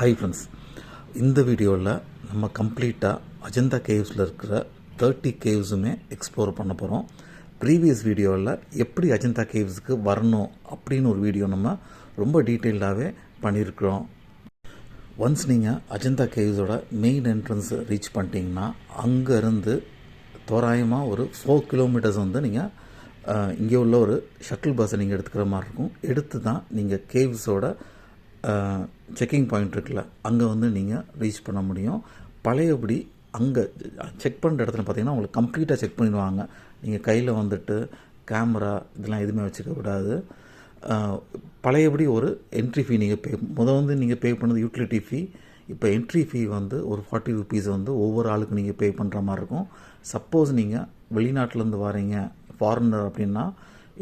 Hi friends இந்த வீடியோவில் நம்ம கம்ப்ளீட்டாக அஜந்தா கேவ்ஸில் இருக்கிற தேர்ட்டி கேவ்ஸுமே எக்ஸ்ப்ளோர் பண்ண போகிறோம் ப்ரீவியஸ் வீடியோவில் எப்படி அஜந்தா கேவ்ஸுக்கு வரணும் அப்படின்னு ஒரு வீடியோ நம்ம ரொம்ப டீட்டெயில்டாகவே பண்ணியிருக்கிறோம் ஒன்ஸ் நீங்கள் அஜந்தா கேவ்ஸோட மெயின் என்ட்ரன்ஸ் ரீச் பண்ணிட்டீங்கன்னா அங்கேருந்து தோராயமாக ஒரு ஃபோர் கிலோமீட்டர்ஸ் வந்து நீங்கள் இங்கே உள்ள ஒரு ஷட்டில் பஸ்ஸை நீங்கள் எடுத்துக்கிற மாதிரி இருக்கும். எடுத்து தான் நீங்கள் கேவ்ஸோட செக்கிங் பாயிண்ட் இருக்குல்ல அங்கே வந்து நீங்கள் ரீச் பண்ண முடியும். பழையபடி அங்கே செக் பண்ணுற இடத்துல பார்த்தீங்கன்னா உங்களுக்கு கம்ப்ளீட்டாக செக் பண்ணிடுவாங்க. நீங்கள் கையில் வந்துட்டு கேமரா இதெல்லாம் எதுவுமே வச்சுக்க கூடாது. பழையபடி ஒரு என்ட்ரி ஃபீ நீங்கள் பே முதல் வந்து நீங்கள் பே பண்ணது யூட்டிலிட்டி ஃபீ இப்போ என்ட்ரி ஃபீ வந்து ஒரு ஃபார்ட்டி ருபீஸ் வந்து ஒவ்வொரு ஆளுக்கு நீங்கள் பே பண்ணுற மாதிரி இருக்கும். சப்போஸ் நீங்கள் வெளிநாட்டிலேருந்து வரீங்க ஃபாரினர் அப்படின்னா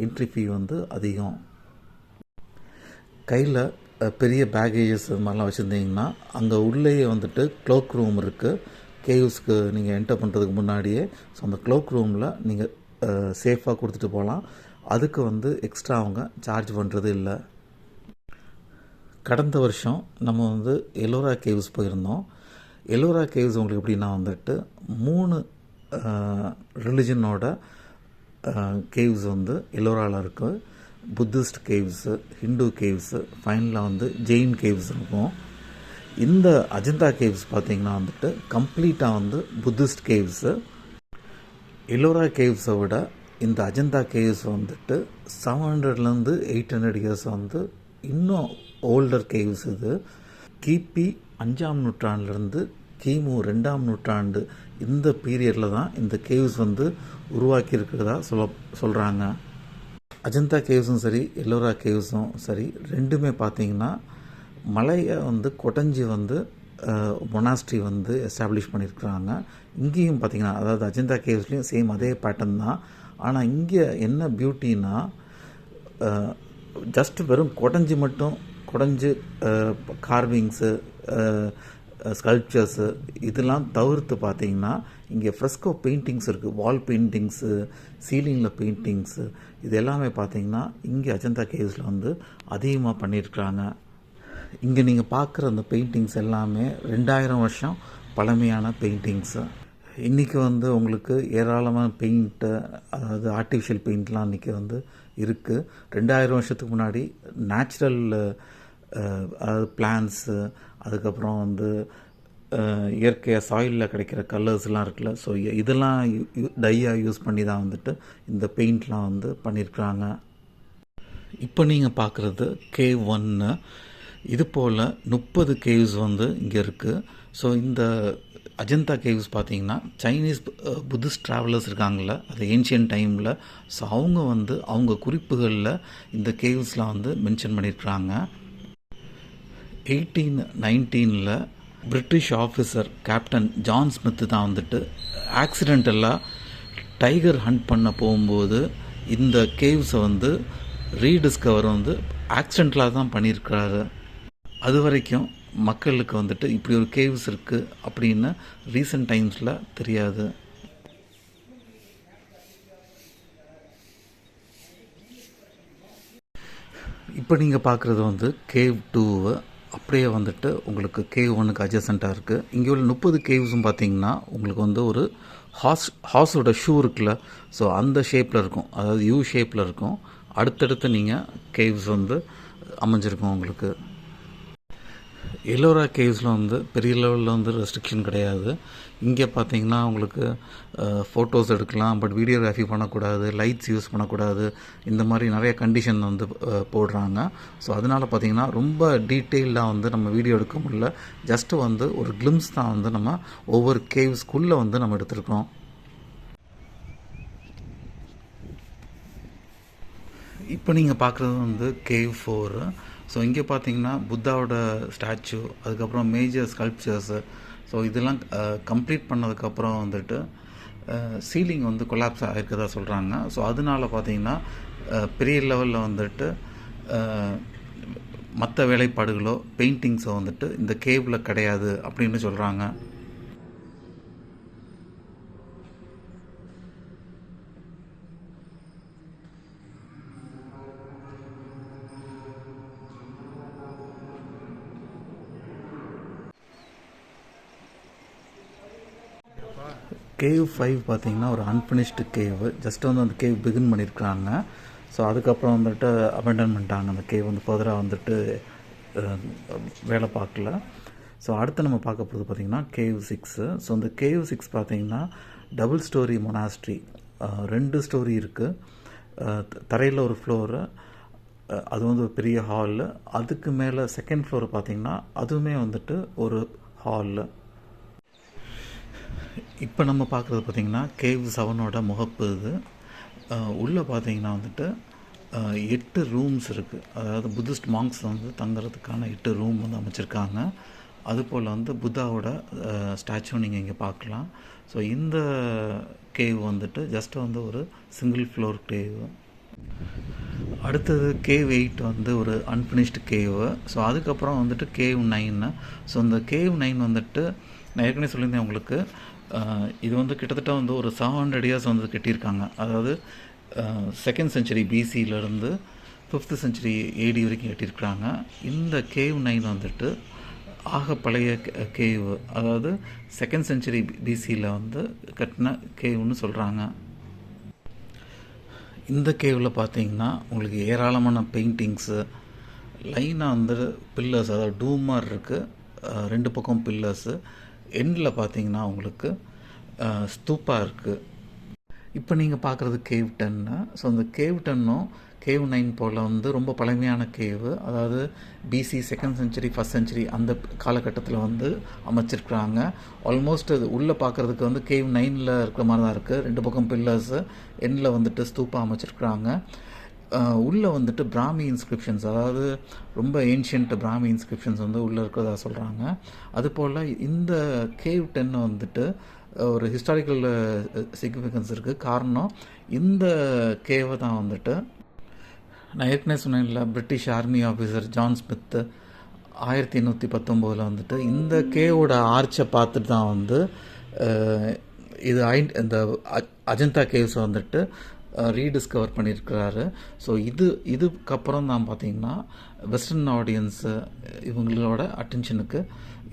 என்ட்ரி ஃபீ வந்து அதிகம். கையில் பெரிய பேகேஜஸ் இது மாதிரிலாம் வச்சுருந்தீங்கன்னா அங்கே உள்ளேயே வந்துட்டு க்ளோக் ரூம் இருக்குது கேவ்ஸ்க்கு நீங்கள் என்டர் பண்ணுறதுக்கு முன்னாடியே ஸோ அந்த க்ளோக் ரூமில் நீங்கள் சேஃபாக கொடுத்துட்டு போகலாம். அதுக்கு வந்து எக்ஸ்ட்ரா அவங்க சார்ஜ் பண்ணுறது இல்லை. கடந்த வருஷம் நம்ம வந்து எலோரா கேவ்ஸ் போயிருந்தோம். எலோரா கேவ்ஸ் உங்களுக்கு எப்படின்னா வந்துட்டு மூணு ரிலிஜனோட கேவ்ஸ் வந்து எலோராவில் இருக்குது புத்திஸ்ட் கேவ்ஸு ஹிந்து கேவ்ஸு ஃபைனலாக வந்து ஜெயின் கேவ்ஸ் இருக்கும். இந்த அஜந்தா கேவ்ஸ் பார்த்திங்கன்னா வந்துட்டு கம்ப்ளீட்டாக வந்து புத்திஸ்ட் கேவ்ஸு. எல்லோரா கேவ்ஸை விட இந்த அஜந்தா கேவ்ஸ் வந்துட்டு செவன் ஹண்ட்ரட்லேருந்து எயிட் ஹண்ட்ரட் இயர்ஸ் வந்து இன்னும் ஓல்டர் கேவ்ஸ் இது. கிபி அஞ்சாம் நூற்றாண்டுலேருந்து கிமு ரெண்டாம் நூற்றாண்டு இந்த பீரியடில் தான் இந்த கேவ்ஸ் வந்து உருவாக்கி இருக்கிறதா சொல்ல சொல்கிறாங்க அஜந்தா கேவ்ஸும் சரி எல்லோரா கேவ்ஸும் சரி ரெண்டுமே பார்த்தீங்கன்னா மலையை வந்து கொடைஞ்சி வந்து மொனாஸ்ட்ரி வந்து எஸ்டாப்ளிஷ் பண்ணியிருக்கிறாங்க. இங்கேயும் பார்த்தீங்கன்னா அதாவது அஜந்தா கேவ்ஸ்லேயும் சேம் அதே பேட்டர்ன் தான். ஆனால் இங்கே என்ன பியூட்டின்னா ஜஸ்ட் வெறும் கொடைஞ்சி மட்டும் குடஞ்சி கார்விங்ஸு ஸ்கல்ப்சர்ஸு இதெல்லாம் தவிர்த்து பார்த்தீங்கன்னா இங்கே ஃப்ரெஸ்கோ பெயிண்டிங்ஸ் இருக்குது வால் பெயிண்டிங்ஸு சீலிங்கில் பெயிண்டிங்ஸு இது எல்லாமே பார்த்தீங்கன்னா இங்கே அஜந்தா கேவ்ஸில் வந்து அதிகமாக பண்ணியிருக்கிறாங்க. இங்கே நீங்கள் பார்க்குற அந்த பெயிண்டிங்ஸ் எல்லாமே ரெண்டாயிரம் வருஷம் பழமையான பெயிண்டிங்ஸு இன்றைக்கி வந்து உங்களுக்கு ஏராளமான பெயிண்ட்டு அதாவது ஆர்டிஃபிஷியல் பெயிண்ட்லாம் இன்றைக்கி வந்து இருக்குது ரெண்டாயிரம் வருஷத்துக்கு முன்னாடி நேச்சுரல் அதாவது பிளான்ஸு அதுக்கப்புறம் வந்து இயற்கையாக சாயிலில் கிடைக்கிற கலர்ஸ்லாம் இருக்குல்ல ஸோ இதெல்லாம் டையாக யூஸ் பண்ணி தான் வந்துட்டு இந்த பெயிண்ட்லாம் வந்து பண்ணியிருக்கிறாங்க இப்போ நீங்கள் பார்க்குறது கே ஒன்று இது போல் முப்பது கேவ்ஸ் வந்து இங்கே இருக்குது ஸோ இந்த அஜந்தா கேவ்ஸ் பார்த்தீங்கன்னா சைனீஸ் புத்திஸ்ட் ட்ராவலர்ஸ் இருக்காங்கள்ல அது ஏன்ஷியன் டைமில் ஸோ அவங்க வந்து அவங்க குறிப்புகளில் இந்த கேவ்ஸ்லாம் வந்து மென்ஷன் பண்ணியிருக்கிறாங்க எயிட்டீன் நைன்டீனில் British officer captain John Smith தான் வந்துட்டு ஆக்சிடெண்டலாக டைகர் ஹண்ட் பண்ண போகும்போது இந்த கேவ்ஸை வந்து ரீடிஸ்கவர் வந்து ஆக்சிடென்டலாக தான் பண்ணியிருக்கிறாரு. அது வரைக்கும் மக்களுக்கு வந்துட்டு இப்படி ஒரு கேவ்ஸ் இருக்குது அப்படின்னு ரீசெண்ட் டைம்ஸில் தெரியாது. இப்போ நீங்கள் பார்க்குறது வந்து கேவ் டூவை அப்படியே வந்துட்டு உங்களுக்கு கேவ் ஒன்றுக்கு அட்ஜசண்ட்டாக இருக்குது இங்கே உள்ள முப்பது கேவ்ஸும் பார்த்தீங்கன்னா உங்களுக்கு வந்து ஒரு ஹார்ஸ் ஹார்ஸோட ஷூ இருக்குல்ல ஸோ அந்த ஷேப்பில் இருக்கும். அதாவது யூ ஷேப்பில் இருக்கும். அடுத்தடுத்து நீங்கள் கேவ்ஸ் வந்து அமைஞ்சிருக்கும் உங்களுக்கு. எல்லோரா கேவ்ஸில் வந்து பெரிய லெவலில் வந்து ரெஸ்ட்ரிக்ஷன் கிடையாது. இங்கே பார்த்தீங்கன்னா உங்களுக்கு ஃபோட்டோஸ் எடுக்கலாம் பட் வீடியோகிராஃபி பண்ணக்கூடாது லைட்ஸ் யூஸ் பண்ணக்கூடாது. இந்த மாதிரி நிறைய கண்டிஷன் வந்து போடுறாங்க. ஸோ அதனால் பார்த்தீங்கன்னா ரொம்ப டீட்டெயிலாக வந்து நம்ம வீடியோ எடுக்க முடியல. ஜஸ்ட்டு வந்து ஒரு கிளிம்ஸ் தான் வந்து நம்ம ஒவ்வொரு கேவ்ஸ்குள்ளே வந்து நம்ம எடுத்துருக்கோம் இப்போ நீங்கள் பார்க்குறது வந்து கேவ் ஃபோரு ஸோ இங்கே பார்த்தீங்கன்னா புத்தாவோட ஸ்டாச்சு அதுக்கப்புறம் மேஜர் ஸ்கல்ப்சர்ஸு ஸோ இதெல்லாம் கம்ப்ளீட் பண்ணதுக்கப்புறம் வந்துட்டு சீலிங் வந்து கொலாப்ஸ் ஆகிருக்கதா சொல்கிறாங்க ஸோ அதனால பார்த்தீங்கன்னா பெரிய லெவலில் வந்துட்டு மற்ற வேலைப்பாடுகளோ பெயிண்டிங்ஸோ வந்துட்டு இந்த கேவில் கிடையாது அப்படின்னு சொல்கிறாங்க கேவ் ஃபைவ் பார்த்தீங்கன்னா ஒரு அன்ஃபினிஷ்டு கேவ் ஜஸ்ட் வந்து அந்த கேவ் பிகின் பண்ணியிருக்கிறாங்க ஸோ அதுக்கப்புறம் வந்துட்டு அபெண்டன் பண்ணிட்டாங்க. அந்த கேவ் வந்து ஃபர்தராக வந்துட்டு வேலை பார்க்கல. ஸோ அடுத்து நம்ம பார்க்க போகிறது பார்த்திங்கன்னா கேவ் சிக்ஸு ஸோ இந்த கேவ் சிக்ஸ் பார்த்தீங்கன்னா டபுள் ஸ்டோரி மொனாஸ்ட்ரி ரெண்டு ஸ்டோரி இருக்குது தரையில் ஒரு ஃப்ளோரு அது வந்து ஒரு பெரிய ஹாலு அதுக்கு மேலே செகண்ட் ஃப்ளோர் பார்த்திங்கன்னா அதுவுமே வந்துட்டு ஒரு ஹாலு இப்போ நம்ம பார்க்குறது பார்த்திங்கன்னா கேவ் செவனோட முகப்பு இது. உள்ளே பார்த்தீங்கன்னா வந்துட்டு எட்டு ரூம்ஸ் இருக்குது அதாவது புத்திஸ்ட் மாங்க்ஸ் வந்து தங்குறதுக்கான எட்டு ரூம் வந்து அமைச்சிருக்காங்க. அதுபோல் வந்து புத்தாவோட ஸ்டாச்சு நீங்கள் இங்கே பார்க்கலாம். ஸோ இந்த கேவ் வந்துட்டு ஜஸ்ட் வந்து ஒரு சிங்கிள் ஃப்ளோர் கேவ். அடுத்தது கேவ் எயிட் வந்து ஒரு அன்ஃபினிஷ்டு கேவு. ஸோ அதுக்கப்புறம் வந்துட்டு கேவ் நைன்னு ஸோ இந்த கேவ் நைன் வந்துட்டு நான் ஏற்கனவே சொல்லியிருந்தேன் உங்களுக்கு. இது வந்து கிட்டத்தட்ட வந்து ஒரு செவன் ஹண்ட்ரட் இயர்ஸ் வந்து கட்டியிருக்காங்க. அதாவது செகண்ட் செஞ்சுரி பிசியிலேருந்து ஃபிஃப்த்து செஞ்சுரி ஏடி வரைக்கும் கட்டியிருக்கிறாங்க. இந்த கேவ் நைன் வந்துட்டு ஆக பழைய கேவ் அதாவது செகண்ட் செஞ்சுரி பிசியில் வந்து கட்டின கேவ்னு சொல்கிறாங்க இந்த கேவில் பார்த்தீங்கன்னா உங்களுக்கு ஏராளமான பெயிண்டிங்ஸு லைனாக வந்து பில்லர்ஸ் அதாவது டூம் மாதிரி இருக்குது ரெண்டு பக்கம் பில்லர்ஸு எண்டில் பார்த்தீங்கன்னா உங்களுக்கு ஸ்தூப்பாக இருக்குது இப்போ நீங்கள் பார்க்குறது கேவ் டன்னா ஸோ அந்த கேவ் டன்னும் கேவ் நைன் போல் வந்து ரொம்ப பழமையான கேவு அதாவது B C second century first century அந்த காலகட்டத்தில் வந்து அமைச்சிருக்கிறாங்க. ஆல்மோஸ்ட் அது உள்ளே பார்க்குறதுக்கு வந்து கேவ் நைனில் இருக்கிற மாதிரி தான் இருக்குது ரெண்டு பக்கம் பில்லர்ஸு எண்ணில் வந்துட்டு ஸ்தூப்பாக அமைச்சிருக்கிறாங்க. உள்ளே வந்துட்டு பிராமி இன்ஸ்கிரிப்ஷன்ஸ் அதாவது ரொம்ப ஏன்ஷியன்ட் பிராமி இன்ஸ்கிரிப்ஷன்ஸ் வந்து உள்ளே இருக்கிறதா சொல்கிறாங்க அதுபோல் இந்த கேவ் டென் வந்துட்டு ஒரு ஹிஸ்டாரிக்கல் சிக்னிஃபிகன்ஸ் இருக்குது காரணம் இந்த கேவை தான் வந்துட்டு நான் ஏற்கனவே சொன்னேன்ல British army officer John Smith ஆயிரத்தி எண்ணூற்றி பத்தொம்போதில் வந்துட்டு இந்த கேவோட ஆர்ச்சை பார்த்துட்டு தான் வந்து இது ஐ இந்த அஜந்தா கேவ்ஸை வந்துட்டு ரீடிஸ்கவர் பண்ணியிருக்கிறாரு ஸோ இது இதுக்கப்புறம் தான் பார்த்தீங்கன்னா வெஸ்டர்ன் ஆடியன்ஸு இவங்களோட அட்டென்ஷனுக்கு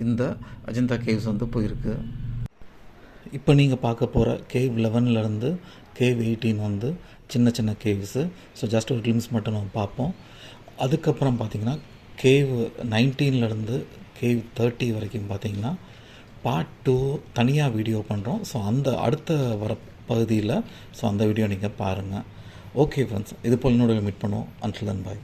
இந்த அஜந்தா கேவ்ஸ் வந்து போயிருக்கு. இப்போ நீங்கள் பார்க்க போகிற கேவ் லெவன்லேருந்து கேவ் எயிட்டீன் வந்து சின்ன சின்ன கேவ்ஸு ஸோ ஜஸ்ட் ஒரு கிளிம்ஸ் மட்டும் நம்ம பார்ப்போம். அதுக்கப்புறம் பார்த்தீங்கன்னா கேவ் நைன்டீன்லேருந்து கேவ் தேர்ட்டி வரைக்கும் பார்த்தீங்கன்னா பார்ட் டூ தனியாக வீடியோ பண்ணுறோம் ஸோ அந்த அடுத்த வர பகுதியில். ஸோ அந்த வீடியோ நீங்கள் பாருங்கள் ஓகே ஃப்ரெண்ட்ஸ் இது போல் இன்னொரு மீட் பண்ணுவோம். அன்டில் தன் பாய்